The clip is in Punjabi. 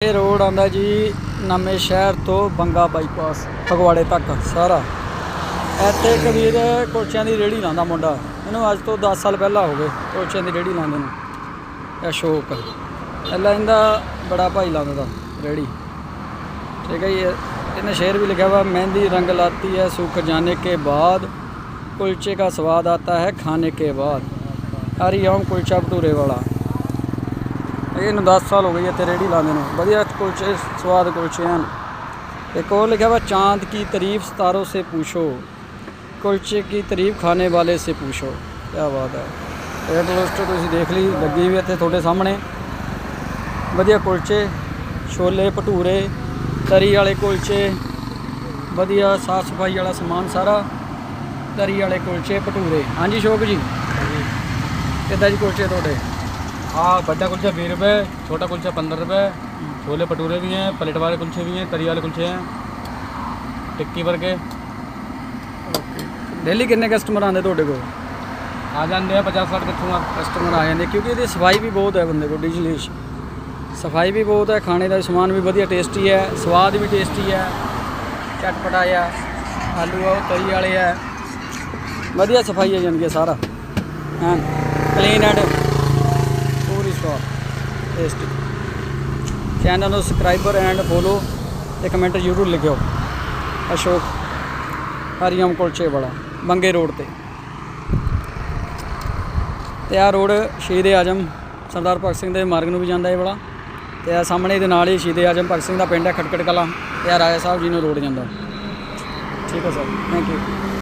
ਇਹ ਰੋਡ ਆਂਦਾ ਜੀ ਨਵੇਂ ਸ਼ਹਿਰ ਤੋਂ ਬੰਗਾ ਬਾਈਪਾਸ, ਫਗਵਾੜੇ ਤੱਕ ਸਾਰਾ। ਇੱਥੇ ਕਬੀਰ ਕੋਚਿਆਂ ਦੀ ਰੇੜੀ ਲਾਉਂਦਾ ਮੁੰਡਾ। ਇਹਨੂੰ ਅੱਜ ਤੋਂ 10 ਸਾਲ ਪਹਿਲਾਂ ਹੋ ਗਏ ਕੋਚਿਆਂ ਦੀ ਰੇੜੀ ਲਾਉਂਦੇ ਨੂੰ। ਇਹ ਸ਼ੌਕ ਅੱਲਾ ਇਹਦਾ ਬੜਾ ਭਾਈ ਲਾਉਂਦਾ ਰੇੜੀ। ਠੀਕ ਹੈ ਜੀ, ਇਹਨੇ ਸ਼ੇਰ ਵੀ ਲਿਖਿਆ ਵਾ, ਮਹਿੰਦੀ ਰੰਗ ਲਾਤੀ ਹੈ ਸੁੱਕ ਜਾਣੇ ਕੇ ਬਾਅਦ। ਕੁਲਚੇ ਦਾ ਸਵਾਦ ਆਤਾ ਹੈ, ਖਾਣੇ ਕੇ ਬਾਅਦ। ਹਰੀ ਓਮ ਕੁਲਚਾ ਭਟੂਰੇ ਵਾਲਾ। ਤੇ ਇਹਨੂੰ 10 ਸਾਲ ਹੋ ਗਏ ਇੱਥੇ ਰੇੜੀ ਲਾਉਂਦੇ ਨੂੰ। ਵਧੀਆ ਕੁਲਚੇ ਸਵਾਦ ਕੁਲਚੇ ਹਨ। ਇੱਕ और ਲਿਖਿਆ ਵਾ ਚਾਂਦ ਕੀ तारीफ ਸਤਾਰੋ ਸੇ पूछो ਕੁਲਚੇ ਕੀ तारीफ ਖਾਣੇ ਵਾਲੇ ਸੇ पूछो क्या बात है रेड रोस्टर ਤੁਸੀਂ ਦੇਖ ਲਈ ਲੱਗੀ ਵੀ ਇੱਥੇ ਤੁਹਾਡੇ ਸਾਹਮਣੇ। ਵਧੀਆ ਕੁਲਚੇ ਛੋਲੇ ਭਟੂਰੇ ਤਰੀ ਵਾਲੇ ਕੁਲਚੇ ਵਧੀਆ ਸਾਫ਼ ਸਫ਼ਾਈ ਵਾਲਾ ਸਮਾਨ ਸਾਰਾ ਤਰੀ ਵਾਲੇ ਕੁਲਚੇ ਭਟੂਰੇ। ਹਾਂਜੀ ਸ਼ੋਕ ਜੀ? ਕਿੱਦਾਂ ਜੀ ਕੁਲਚੇ ਤੁਹਾਡੇ? हाँ बड्डा कुलचा बीस रुपये छोटा कुलचा पंद्रह रुपये छोले भटूरे भी हैं प्लेट वाले कुलचे भी हैं तरी वाले कुलचे हैं टिक्की भर के ਡੇਲੀ ਕਿੰਨੇ ਕਸਟਮਰ ਆਉਂਦੇ ਤੁਹਾਡੇ ਕੋਲ आ जाते हैं पचास साठ कितों ਕਸਟਮਰ ਆ ਜਾਂਦੇ ਕਿਉਂਕਿ ਇਹਦੀ ਸਫਾਈ ਵੀ ਬਹੁਤ ਹੈ ਬੰਦੇ ਕੋਲ ਡਿਜਲੀਸ਼ ਸਫਾਈ ਵੀ ਬਹੁਤ ਹੈ ਖਾਣੇ ਦਾ ਸਮਾਨ ਵੀ ਵਧੀਆ ਟੇਸਟੀ ਹੈ ਸਵਾਦ ਵੀ ਟੇਸਟੀ ਹੈ ਚਟਪਟਾ ਆ ਆਲੂ ਆ ਉਹ ਤਰੀ ਵਾਲੇ ਆ ਵਧੀਆ ਸਫਾਈ ਹੈ ਜਾਣੀ ਕਿ ਸਾਰਾ ਹਾਂ ਕਲੀਨ ਐਂਡ ਪੂਰੀ ਸਵਾਦ ਟੇਸਟੀ ਚੈਨਲ ਨੂੰ ਸਬਸਕ੍ਰਾਈਬਰ ਐਂਡ ਫੋਲੋ ਤੇ ਕਮੈਂਟ ਜ਼ਰੂਰ ਲਿਖਿਓ। ਅਸ਼ੋਕ, ਹਰੀਓਮ ਕੁਲਚੇ ਵਾਲਾ ਬੰਗੇ ਰੋਡ ਤੇ। ਤੇ ਆਹ ਰੋਡ ਸ਼ਹੀਦ ਆਜਮ ਸਰਦਾਰ ਭਗਤ ਸਿੰਘ ਦੇ ਮਾਰਗ ਨੂੰ ਵੀ ਜਾਂਦਾ ਇਹ ਵਾਲਾ। ਤੇ ਆ ਸਾਹਮਣੇ ਇਹਦੇ ਨਾਲ ਹੀ ਸ਼ਹੀਦ ਆਜਮ ਭਗਤ ਸਿੰਘ ਦਾ ਪਿੰਡ ਹੈ ਖਟਕੜ ਕਲਾਂ। ਤੇ ਆ ਰਾਜਾ ਸਾਹਿਬ ਜੀ ਨੂੰ ਰੋਡ ਜਾਂਦਾ। ਠੀਕ ਹੈ ਸਰ ਥੈਂਕ ਯੂ